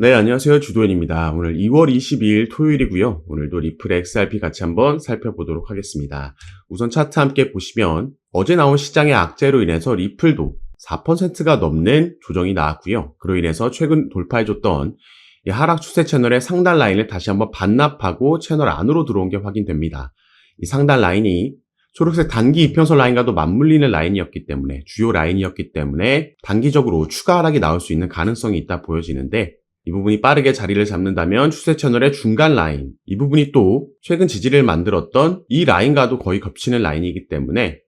네, 안녕하세요. 주도현입니다. 오늘 2월 22일 토요일이고요. 오늘도 리플 XRP 같이 한번 살펴보도록 하겠습니다. 우선 차트 함께 보시면 어제 나온 시장의 악재로 인해서 리플도 4%가 넘는 조정이 나왔고요. 그로 인해서 최근 돌파해줬던 이 하락 추세 채널의 상단 라인을 다시 한번 반납하고 채널 안으로 들어온 게 확인됩니다. 이 상단 라인이 초록색 단기 이평선 라인과도 맞물리는 라인이었기 때문에 주요 라인이었기 때문에 단기적으로 추가 하락이 나올 수 있는 가능성이 있다 보여지는데 이 부분이 빠르게 자리를 잡는다면 추세 채널의 중간 라인, 이 부분이 또 최근 지지를 만들었던 이 라인과도 거의 겹치는 라인이기 때문에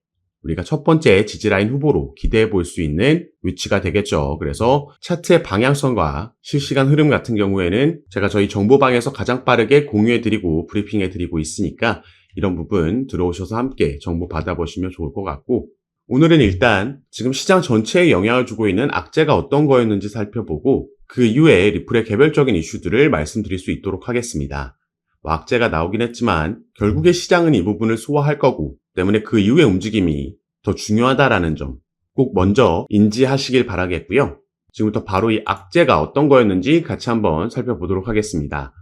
우리가 첫 번째 지지라인 후보로 기대해 볼 수 있는 위치가 되겠죠. 그래서 차트의 방향성과 실시간 흐름 같은 경우에는 제가 저희 정보방에서 가장 빠르게 공유해 드리고 브리핑해 드리고 있으니까 이런 부분 들어오셔서 함께 정보 받아보시면 좋을 것 같고 오늘은 일단 지금 시장 전체에 영향을 주고 있는 악재가 어떤 거였는지 살펴보고 그 이후에 리플의 개별적인 이슈들을 말씀드릴 수 있도록 하겠습니다. 뭐 악재가 나오긴 했지만 결국에 시장은 이 부분을 소화할 거고 때문에 그 이후의 움직임이 더 중요하다라는 점 꼭 먼저 인지하시길 바라겠고요. 지금부터 바로 이 악재가 어떤 거였는지 같이 한번 살펴보도록 하겠습니다.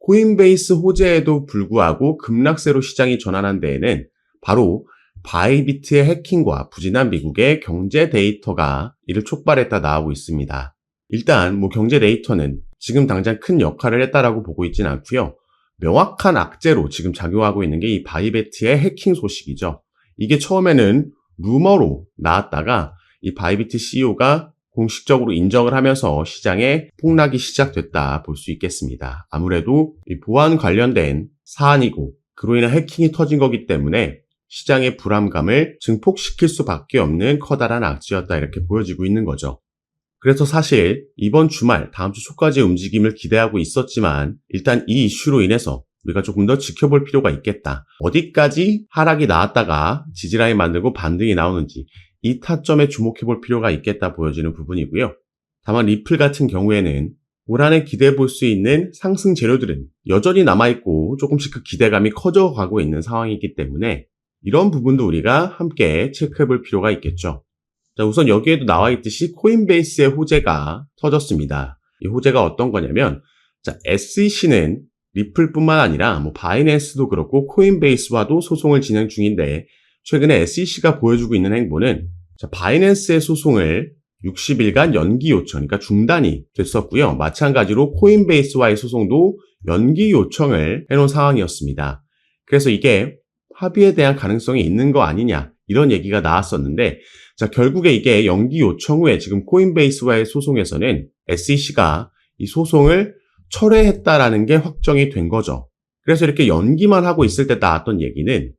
코인베이스 호재에도 불구하고 급락세로 시장이 전환한 데에는 바로 바이비트의 해킹과 부진한 미국의 경제 데이터가 이를 촉발했다 나오고 있습니다. 일단 뭐 경제 데이터는 지금 당장 큰 역할을 했다라고 보고 있진 않고요. 명확한 악재로 지금 작용하고 있는 게 이 바이비트의 해킹 소식이죠. 이게 처음에는 루머로 나왔다가 이 바이비트 CEO가 공식적으로 인정을 하면서 시장에 폭락이 시작됐다 볼 수 있겠습니다. 아무래도 이 보안 관련된 사안이고 그로 인한 해킹이 터진 거기 때문에 시장의 불안감을 증폭시킬 수밖에 없는 커다란 악재였다 이렇게 보여지고 있는 거죠. 그래서 사실 이번 주말 다음 주 초까지의 움직임을 기대하고 있었지만 일단 이 이슈로 인해서 우리가 조금 더 지켜볼 필요가 있겠다. 어디까지 하락이 나왔다가 지지라인 만들고 반등이 나오는지 이 타점에 주목해 볼 필요가 있겠다 보여지는 부분이고요. 다만 리플 같은 경우에는 올 한해 기대해 볼 수 있는 상승 재료들은 여전히 남아있고 조금씩 그 기대감이 커져가고 있는 상황이기 때문에 이런 부분도 우리가 함께 체크해 볼 필요가 있겠죠. 자, 우선 여기에도 나와 있듯이 코인베이스의 호재가 터졌습니다. 이 호재가 어떤 거냐면, 자, SEC는 리플뿐만 아니라 뭐 바이낸스도 그렇고 코인베이스와도 소송을 진행 중인데 최근에 SEC가 보여주고 있는 행보는 자, 바이낸스의 소송을 60일간 연기 요청, 그러니까 중단이 됐었고요. 마찬가지로 코인베이스와의 소송도 연기 요청을 해놓은 상황이었습니다. 그래서 이게 합의에 대한 가능성이 있는 거 아니냐 이런 얘기가 나왔었는데 자 결국에 이게 연기 요청 후에 지금 코인베이스와의 소송에서는 SEC가 이 소송을 철회했다라는 게 확정이 된 거죠. 그래서 이렇게 연기만 하고 있을 때 나왔던 얘기는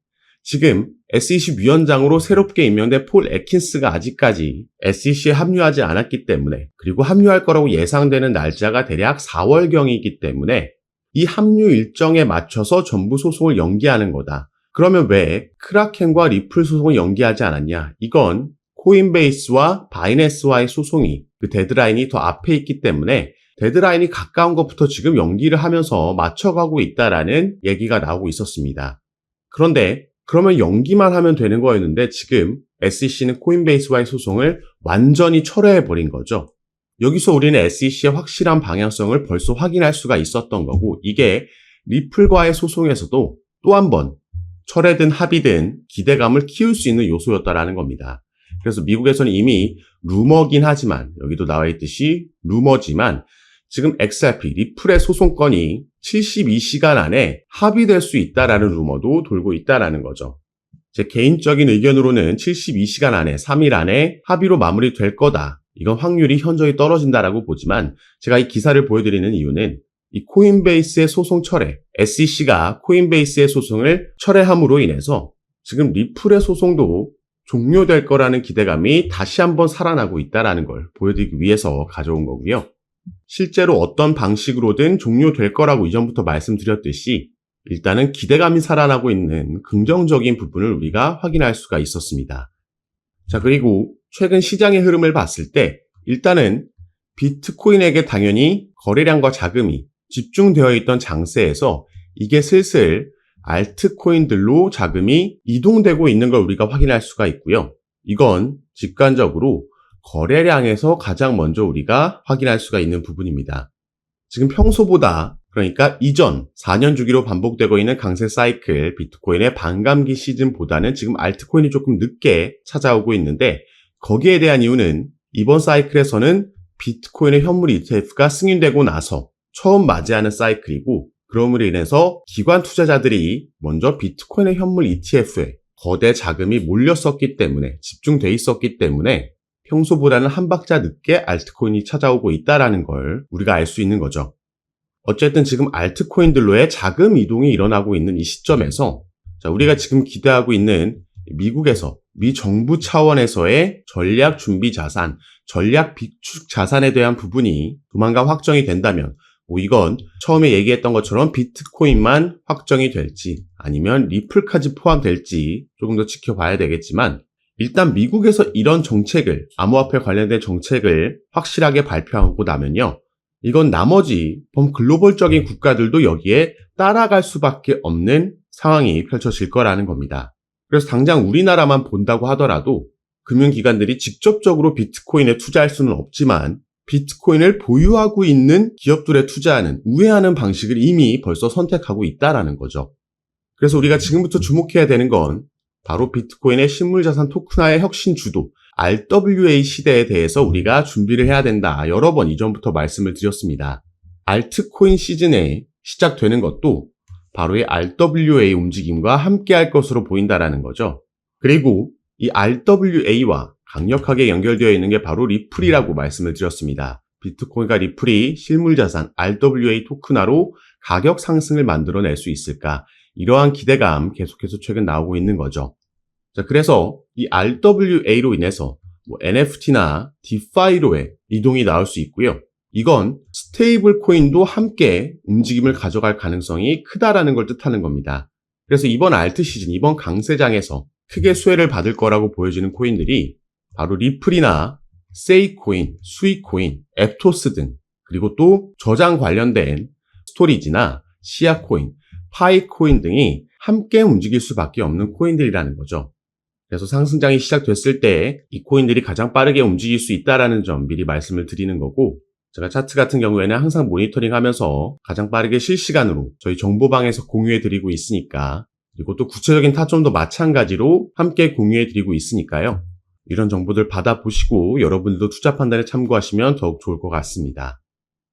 지금 SEC 위원장으로 새롭게 임명된 폴 에킨스가 아직까지 SEC에 합류하지 않았기 때문에 그리고 합류할 거라고 예상되는 날짜가 대략 4월경이기 때문에 이 합류 일정에 맞춰서 전부 소송을 연기하는 거다. 그러면 왜 크라켄과 리플 소송을 연기하지 않았냐? 이건 코인베이스와 바이낸스와의 소송이 그 데드라인이 더 앞에 있기 때문에 데드라인이 가까운 것부터 지금 연기를 하면서 맞춰가고 있다라는 얘기가 나오고 있었습니다. 그런데 그러면 연기만 하면 되는 거였는데 지금 SEC는 코인베이스와의 소송을 완전히 철회해버린 거죠. 여기서 우리는 SEC의 확실한 방향성을 벌써 확인할 수가 있었던 거고 이게 리플과의 소송에서도 또 한 번 철회든 합의든 기대감을 키울 수 있는 요소였다라는 겁니다. 그래서 미국에서는 이미 루머긴 하지만 여기도 나와 있듯이 루머지만 지금 XRP 리플의 소송건이 72시간 안에 합의될 수 있다라는 루머도 돌고 있다라는 거죠. 제 개인적인 의견으로는 72시간 안에 3일 안에 합의로 마무리될 거다. 이건 확률이 현저히 떨어진다라고 보지만 제가 이 기사를 보여드리는 이유는 이 코인베이스의 소송 철회, SEC가 코인베이스의 소송을 철회함으로 인해서 지금 리플의 소송도 종료될 거라는 기대감이 다시 한번 살아나고 있다라는 걸 보여드리기 위해서 가져온 거고요. 실제로 어떤 방식으로든 종료될 거라고 이전부터 말씀드렸듯이 일단은 기대감이 살아나고 있는 긍정적인 부분을 우리가 확인할 수가 있었습니다. 자, 그리고 최근 시장의 흐름을 봤을 때 일단은 비트코인에게 당연히 거래량과 자금이 집중되어 있던 장세에서 이게 슬슬 알트코인들로 자금이 이동되고 있는 걸 우리가 확인할 수가 있고요. 이건 직관적으로 거래량에서 가장 먼저 우리가 확인할 수가 있는 부분입니다. 지금 평소보다 그러니까 이전 4년 주기로 반복되고 있는 강세 사이클 비트코인의 반감기 시즌보다는 지금 알트코인이 조금 늦게 찾아오고 있는데 거기에 대한 이유는 이번 사이클에서는 비트코인의 현물 ETF가 승인되고 나서 처음 맞이하는 사이클이고 그럼으로 인해서 기관 투자자들이 먼저 비트코인의 현물 ETF에 거대 자금이 몰렸었기 때문에 집중돼 있었기 때문에 평소보다는 한 박자 늦게 알트코인이 찾아오고 있다라는 걸 우리가 알 수 있는 거죠. 어쨌든 지금 알트코인들로의 자금 이동이 일어나고 있는 이 시점에서 자, 우리가 지금 기대하고 있는 미국에서 미 정부 차원에서의 전략 준비 자산, 전략 비축 자산에 대한 부분이 조만간 확정이 된다면 뭐 이건 처음에 얘기했던 것처럼 비트코인만 확정이 될지 아니면 리플까지 포함될지 조금 더 지켜봐야 되겠지만 일단 미국에서 이런 정책을 암호화폐 관련된 정책을 확실하게 발표하고 나면요. 이건 나머지 범 글로벌적인 국가들도 여기에 따라갈 수밖에 없는 상황이 펼쳐질 거라는 겁니다. 그래서 당장 우리나라만 본다고 하더라도 금융기관들이 직접적으로 비트코인에 투자할 수는 없지만 비트코인을 보유하고 있는 기업들에 투자하는 우회하는 방식을 이미 벌써 선택하고 있다라는 거죠. 그래서 우리가 지금부터 주목해야 되는 건 바로 비트코인의 실물자산 토큰화의 혁신 주도 RWA 시대에 대해서 우리가 준비를 해야 된다. 여러 번 이전부터 말씀을 드렸습니다. 알트코인 시즌에 시작되는 것도 바로 이 RWA 움직임과 함께 할 것으로 보인다라는 거죠. 그리고 이 RWA와 강력하게 연결되어 있는 게 바로 리플이라고 말씀을 드렸습니다. 비트코인과 리플이 실물자산 RWA 토큰화로 가격 상승을 만들어낼 수 있을까? 이러한 기대감 계속해서 최근 나오고 있는 거죠. 자, 그래서 이 RWA로 인해서 뭐 NFT나 DeFi로의 이동이 나올 수 있고요. 이건 스테이블 코인도 함께 움직임을 가져갈 가능성이 크다라는 걸 뜻하는 겁니다. 그래서 이번 알트 시즌, 이번 강세장에서 크게 수혜를 받을 거라고 보여지는 코인들이 바로 리플이나 세이코인, 수이코인, 앱토스 등 그리고 또 저장 관련된 스토리지나 시아코인, 파이코인 등이 함께 움직일 수밖에 없는 코인들이라는 거죠. 그래서 상승장이 시작됐을 때 이 코인들이 가장 빠르게 움직일 수 있다라는 점 미리 말씀을 드리는 거고 제가 차트 같은 경우에는 항상 모니터링 하면서 가장 빠르게 실시간으로 저희 정보방에서 공유해 드리고 있으니까 그리고 또 구체적인 타점도 마찬가지로 함께 공유해 드리고 있으니까요. 이런 정보들 받아보시고 여러분들도 투자 판단에 참고하시면 더욱 좋을 것 같습니다.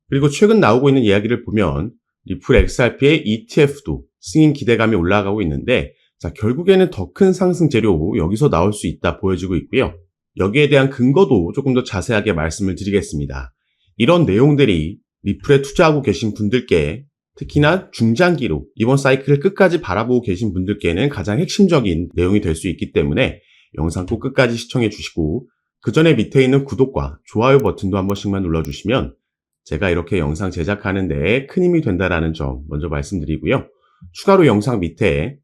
그리고 최근 나오고 있는 이야기를 보면 리플 XRP의 ETF도 승인 기대감이 올라가고 있는데 자, 결국에는 더 큰 상승 재료 여기서 나올 수 있다 보여지고 있고요. 여기에 대한 근거도 조금 더 자세하게 말씀을 드리겠습니다. 이런 내용들이 리플에 투자하고 계신 분들께 특히나 중장기로 이번 사이클을 끝까지 바라보고 계신 분들께는 가장 핵심적인 내용이 될 수 있기 때문에 영상 꼭 끝까지 시청해 주시고 그 전에 밑에 있는 구독과 좋아요 버튼도 한 번씩만 눌러주시면 제가 이렇게 영상 제작하는데 큰 힘이 된다라는 점 먼저 말씀드리고요. 추가로 영상 밑에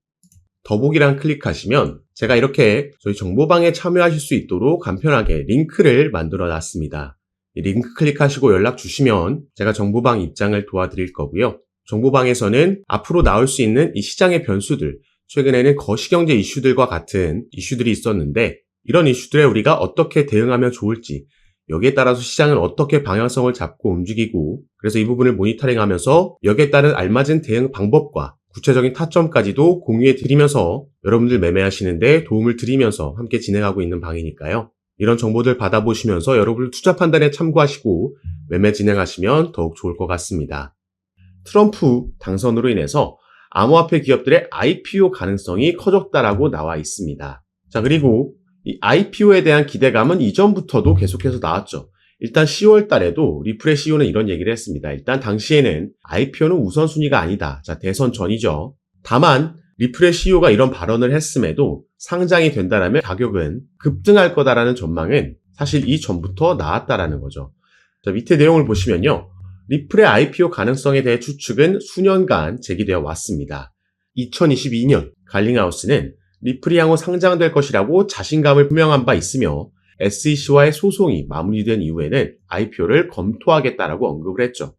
더보기란 클릭하시면 제가 이렇게 저희 정보방에 참여하실 수 있도록 간편하게 링크를 만들어 놨습니다. 링크 클릭하시고 연락 주시면 제가 정보방 입장을 도와드릴 거고요. 정보방에서는 앞으로 나올 수 있는 이 시장의 변수들, 최근에는 거시경제 이슈들과 같은 이슈들이 있었는데 이런 이슈들에 우리가 어떻게 대응하면 좋을지 여기에 따라서 시장은 어떻게 방향성을 잡고 움직이고 그래서 이 부분을 모니터링 하면서 여기에 따른 알맞은 대응 방법과 구체적인 타점까지도 공유해 드리면서 여러분들 매매하시는데 도움을 드리면서 함께 진행하고 있는 방이니까요. 이런 정보들 받아보시면서 여러분들 투자 판단에 참고하시고 매매 진행하시면 더욱 좋을 것 같습니다. 트럼프 당선으로 인해서 암호화폐 기업들의 IPO 가능성이 커졌다라고 나와 있습니다. 자, 그리고 이 IPO에 대한 기대감은 이전부터도 계속해서 나왔죠. 일단 10월 달에도 CEO는 이런 얘기를 했습니다. 일단 당시에는 IPO는 우선순위가 아니다. 자, 대선 전이죠. 다만 CEO가 이런 발언을 했음에도 상장이 된다라면 가격은 급등할 거다라는 전망은 사실 이 전부터 나왔다라는 거죠. 자, 밑에 내용을 보시면요. 리플의 IPO 가능성에 대해 추측은 수년간 제기되어 왔습니다. 2022년 갈링하우스는 리플이 향후 상장될 것이라고 자신감을 표명한 바 있으며 SEC와의 소송이 마무리된 이후에는 IPO를 검토하겠다라고 언급을 했죠.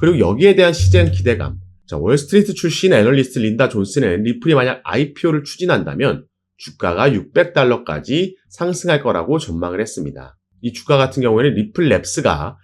그리고 여기에 대한 시장 기대감. 자, 월스트리트 출신 애널리스트 린다 존스는 리플이 만약 IPO를 추진한다면 주가가 600달러까지 상승할 거라고 전망을 했습니다. 이 주가 같은 경우에는 리플 랩스가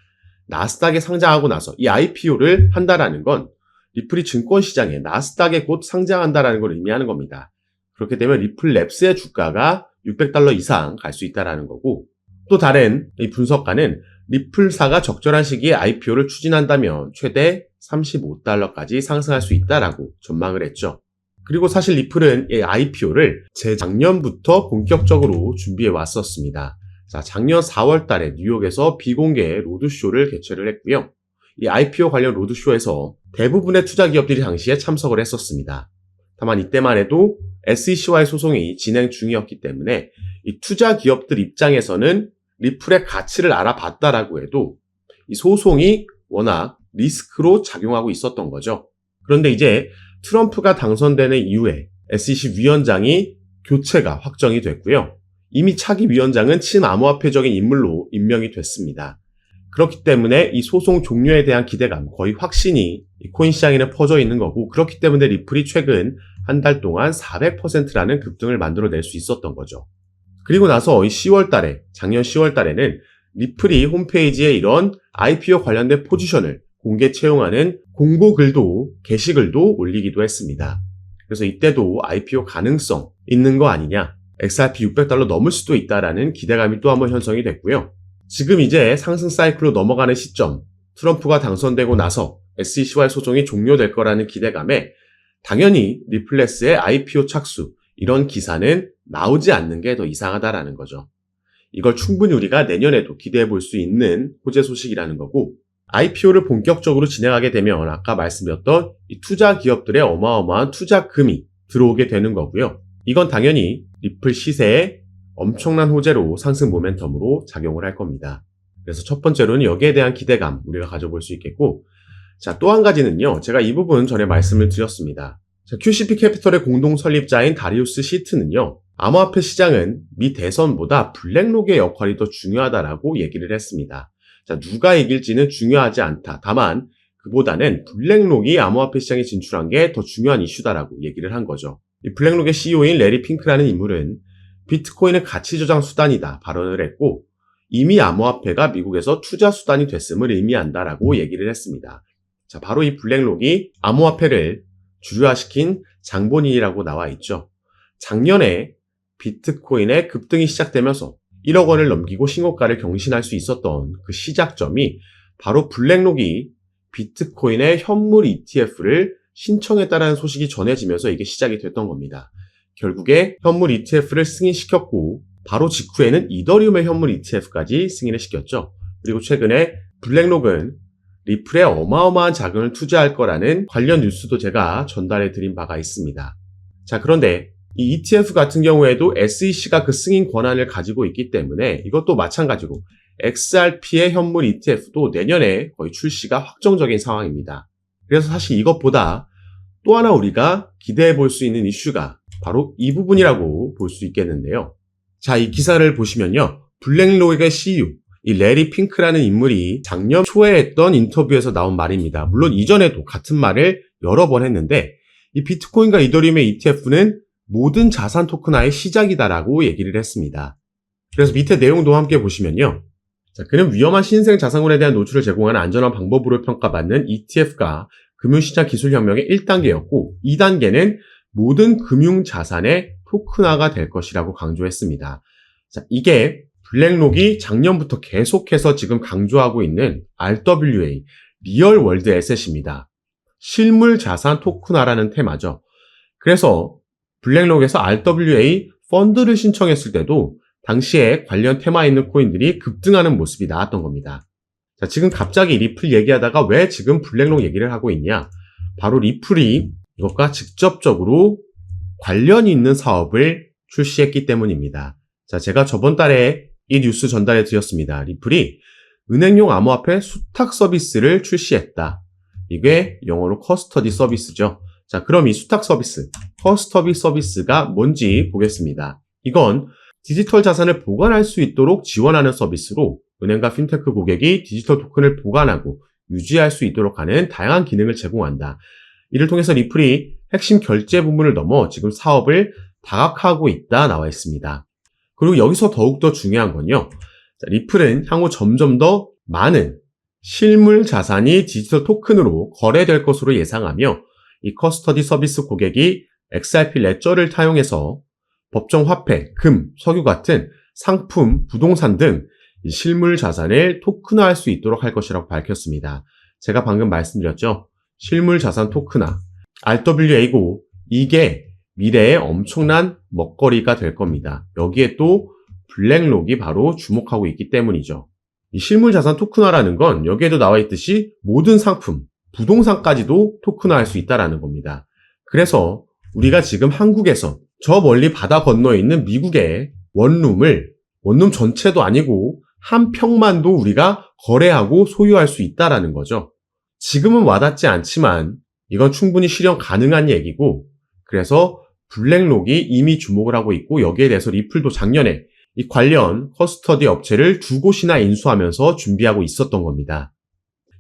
나스닥에 상장하고 나서 이 IPO를 한다라는 건 리플이 증권 시장에 나스닥에 곧 상장한다라는 걸 의미하는 겁니다. 그렇게 되면 리플 랩스의 주가가 600달러 이상 갈 수 있다라는 거고 또 다른 이 분석가는 리플사가 적절한 시기에 IPO를 추진한다면 최대 35달러까지 상승할 수 있다라고 전망을 했죠. 그리고 사실 리플은 이 IPO를 재작년부터 본격적으로 준비해 왔었습니다. 자, 작년 4월 달에 뉴욕에서 비공개 로드쇼를 개최를 했고요. 이 IPO 관련 로드쇼에서 대부분의 투자 기업들이 당시에 참석을 했었습니다. 다만 이때만 해도 SEC와의 소송이 진행 중이었기 때문에 이 투자 기업들 입장에서는 리플의 가치를 알아봤다라고 해도 이 소송이 워낙 리스크로 작용하고 있었던 거죠. 그런데 이제 트럼프가 당선되는 이후에 SEC 위원장이 교체가 확정이 됐고요. 이미 차기 위원장은 친암호화폐적인 인물로 임명이 됐습니다. 그렇기 때문에 이 소송 종료에 대한 기대감, 거의 확신이 코인 시장에는 퍼져 있는 거고, 그렇기 때문에 리플이 최근 한 달 동안 400%라는 급등을 만들어낼 수 있었던 거죠. 그리고 나서 이 10월 달에, 작년 10월 달에는 리플이 홈페이지에 이런 IPO 관련된 포지션을 공개 채용하는 공고 글도, 게시글도 올리기도 했습니다. 그래서 이때도 IPO 가능성 있는 거 아니냐, XRP 600달러 넘을 수도 있다라는 기대감이 또 한번 형성이 됐고요. 지금 이제 상승 사이클로 넘어가는 시점, 트럼프가 당선되고 나서 SEC와의 소송이 종료될 거라는 기대감에 당연히 리플레스의 IPO 착수, 이런 기사는 나오지 않는 게 더 이상하다라는 거죠. 이걸 충분히 우리가 내년에도 기대해 볼 수 있는 호재 소식이라는 거고, IPO를 본격적으로 진행하게 되면 아까 말씀드렸던 이 투자 기업들의 어마어마한 투자금이 들어오게 되는 거고요. 이건 당연히 리플 시세에 엄청난 호재로 상승 모멘텀으로 작용을 할 겁니다. 그래서 첫 번째로는 여기에 대한 기대감 우리가 가져볼 수 있겠고, 자, 또 한 가지는요. 제가 이 부분 전에 말씀을 드렸습니다. 자, QCP 캐피털의 공동 설립자인 다리우스 시트는요. 암호화폐 시장은 미 대선보다 블랙록의 역할이 더 중요하다라고 얘기를 했습니다. 자, 누가 이길지는 중요하지 않다. 다만 그보다는 블랙록이 암호화폐 시장에 진출한 게 더 중요한 이슈다라고 얘기를 한 거죠. 이 블랙록의 CEO인 레리 핑크라는 인물은 비트코인은 가치 저장 수단이다 발언을 했고 이미 암호화폐가 미국에서 투자 수단이 됐음을 의미한다라고 얘기를 했습니다. 자, 바로 이 블랙록이 암호화폐를 주류화시킨 장본인이라고 나와 있죠. 작년에 비트코인의 급등이 시작되면서 1억 원을 넘기고 신고가를 경신할 수 있었던 그 시작점이 바로 블랙록이 비트코인의 현물 ETF를 신청했다라는 소식이 전해지면서 이게 시작이 됐던 겁니다. 결국에 현물 ETF를 승인시켰고 바로 직후에는 이더리움의 현물 ETF까지 승인을 시켰죠. 그리고 최근에 블랙록은 리플에 어마어마한 자금을 투자할 거라는 관련 뉴스도 제가 전달해 드린 바가 있습니다. 자, 그런데 이 ETF 같은 경우에도 SEC가 그 승인 권한을 가지고 있기 때문에 이것도 마찬가지로 XRP의 현물 ETF도 내년에 거의 출시가 확정적인 상황입니다. 그래서 사실 이것보다 또 하나 우리가 기대해 볼 수 있는 이슈가 바로 이 부분이라고 볼 수 있겠는데요. 자, 이 기사를 보시면요. 블랙록의 CEO, 이 레리 핑크라는 인물이 작년 초에 했던 인터뷰에서 나온 말입니다. 물론 이전에도 같은 말을 여러 번 했는데 이 비트코인과 이더리움의 ETF는 모든 자산 토큰화의 시작이다라고 얘기를 했습니다. 그래서 밑에 내용도 함께 보시면요. 자, 그는 위험한 신생 자산군에 대한 노출을 제공하는 안전한 방법으로 평가받는 ETF가 금융시장 기술혁명의 1단계였고 2단계는 모든 금융자산의 토큰화가 될 것이라고 강조했습니다. 자, 이게 블랙록이 작년부터 계속해서 지금 강조하고 있는 RWA, 리얼 월드 에셋입니다. 실물 자산 토큰화라는 테마죠. 그래서 블랙록에서 RWA 펀드를 신청했을 때도 당시에 관련 테마에 있는 코인들이 급등하는 모습이 나왔던 겁니다. 자, 지금 갑자기 리플 얘기하다가 왜 지금 블랙록 얘기를 하고 있냐? 바로 리플이 이것과 직접적으로 관련이 있는 사업을 출시했기 때문입니다. 자, 제가 저번 달에 이 뉴스 전달해 드렸습니다. 리플이 은행용 암호화폐 수탁 서비스를 출시했다. 이게 영어로 커스터디 서비스죠. 자, 그럼 이 수탁 서비스, 커스터디 서비스가 뭔지 보겠습니다. 이건 디지털 자산을 보관할 수 있도록 지원하는 서비스로 은행과 핀테크 고객이 디지털 토큰을 보관하고 유지할 수 있도록 하는 다양한 기능을 제공한다. 이를 통해서 리플이 핵심 결제 부분을 넘어 지금 사업을 다각화하고 있다 나와 있습니다. 그리고 여기서 더욱더 중요한 건요. 리플은 향후 점점 더 많은 실물 자산이 디지털 토큰으로 거래될 것으로 예상하며 이 커스터디 서비스 고객이 XRP 레저를 타용해서 법정 화폐, 금, 석유 같은 상품, 부동산 등이 실물 자산을 토큰화할 수 있도록 할 것이라고 밝혔습니다. 제가 방금 말씀드렸죠. 실물 자산 토큰화. RWA고 이게 미래의 엄청난 먹거리가 될 겁니다. 여기에 또 블랙록이 바로 주목하고 있기 때문이죠. 이 실물 자산 토큰화라는 건 여기에도 나와 있듯이 모든 상품, 부동산까지도 토큰화할 수 있다라는 겁니다. 그래서 우리가 지금 한국에서 저 멀리 바다 건너에 있는 미국의 원룸을 원룸 전체도 아니고 한 평만도 우리가 거래하고 소유할 수 있다라는 거죠. 지금은 와닿지 않지만 이건 충분히 실현 가능한 얘기고 그래서 블랙록이 이미 주목을 하고 있고 여기에 대해서 리플도 작년에 이 관련 커스터디 업체를 두 곳이나 인수하면서 준비하고 있었던 겁니다.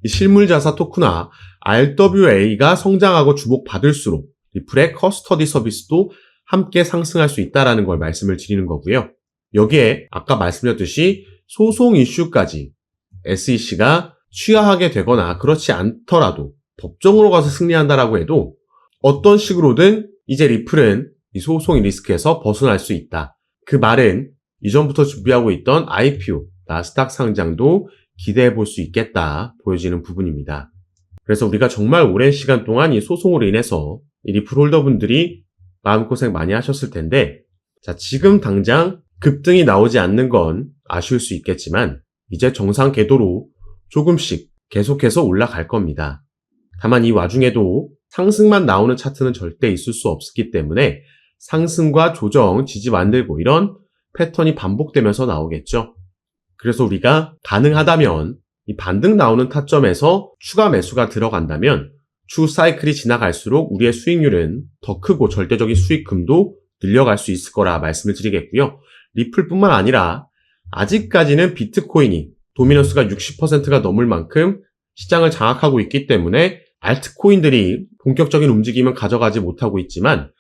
이 실물 자사 토큰화 RWA가 성장하고 주목받을수록 리플의 커스터디 서비스도 함께 상승할 수 있다라는 걸 말씀을 드리는 거고요. 여기에 아까 말씀드렸듯이 소송 이슈까지 SEC가 취하하게 되거나 그렇지 않더라도 법정으로 가서 승리한다라고 해도 어떤 식으로든 이제 리플은 이 소송의 리스크에서 벗어날 수 있다. 그 말은 이전부터 준비하고 있던 IPO, 나스닥 상장도 기대해 볼 수 있겠다 보여지는 부분입니다. 그래서 우리가 정말 오랜 시간 동안 이 소송으로 인해서 이 리플 홀더분들이 마음고생 많이 하셨을 텐데 자, 지금 당장 급등이 나오지 않는 건 아쉬울 수 있겠지만 이제 정상 궤도로 조금씩 계속해서 올라갈 겁니다. 다만 이 와중에도 상승만 나오는 차트는 절대 있을 수 없기 때문에 상승과 조정, 지지 만들고 이런 패턴이 반복되면서 나오겠죠. 그래서 우리가 가능하다면 이 반등 나오는 타점에서 추가 매수가 들어간다면 추 사이클이 지나갈수록 우리의 수익률은 더 크고 절대적인 수익금도 늘려갈 수 있을 거라 말씀을 드리겠고요. 리플뿐만 아니라 아직까지는 비트코인이 도미넌스가 60%가 넘을 만큼 시장을 장악하고 있기 때문에 알트코인들이 본격적인 움직임은 가져가지 못하고 있지만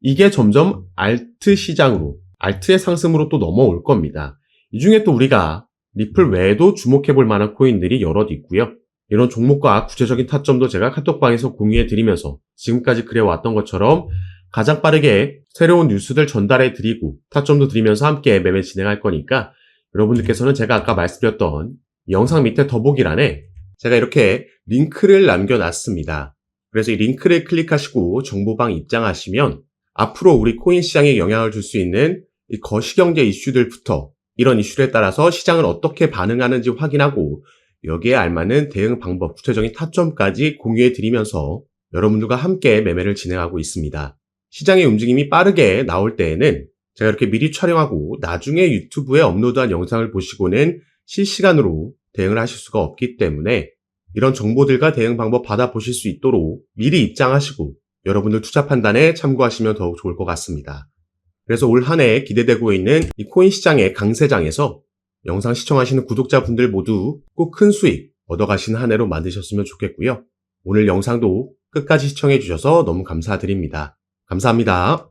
이게 점점 알트 시장으로, 알트의 상승으로 또 넘어올 겁니다. 이 중에 또 우리가 리플 외에도 주목해 볼 만한 코인들이 여럿 있고요. 이런 종목과 구체적인 타점도 제가 카톡방에서 공유해 드리면서 지금까지 그래왔던 것처럼 가장 빠르게 새로운 뉴스들 전달해 드리고 타점도 드리면서 함께 매매 진행할 거니까 여러분들께서는 제가 아까 말씀드렸던 영상 밑에 더보기란에 제가 이렇게 링크를 남겨놨습니다. 그래서 이 링크를 클릭하시고 정보방 입장하시면 앞으로 우리 코인 시장에 영향을 줄 수 있는 이 거시경제 이슈들부터 이런 이슈에 따라서 시장을 어떻게 반응하는지 확인하고 여기에 알맞는 대응 방법, 구체적인 타점까지 공유해 드리면서 여러분들과 함께 매매를 진행하고 있습니다. 시장의 움직임이 빠르게 나올 때에는 제가 이렇게 미리 촬영하고 나중에 유튜브에 업로드한 영상을 보시고는 실시간으로 대응을 하실 수가 없기 때문에 이런 정보들과 대응 방법 받아보실 수 있도록 미리 입장하시고 여러분들 투자 판단에 참고하시면 더욱 좋을 것 같습니다. 그래서 올 한 해 기대되고 있는 이 코인 시장의 강세장에서 영상 시청하시는 구독자분들 모두 꼭 큰 수익 얻어가시는 한 해로 만드셨으면 좋겠고요. 오늘 영상도 끝까지 시청해 주셔서 너무 감사드립니다. 감사합니다.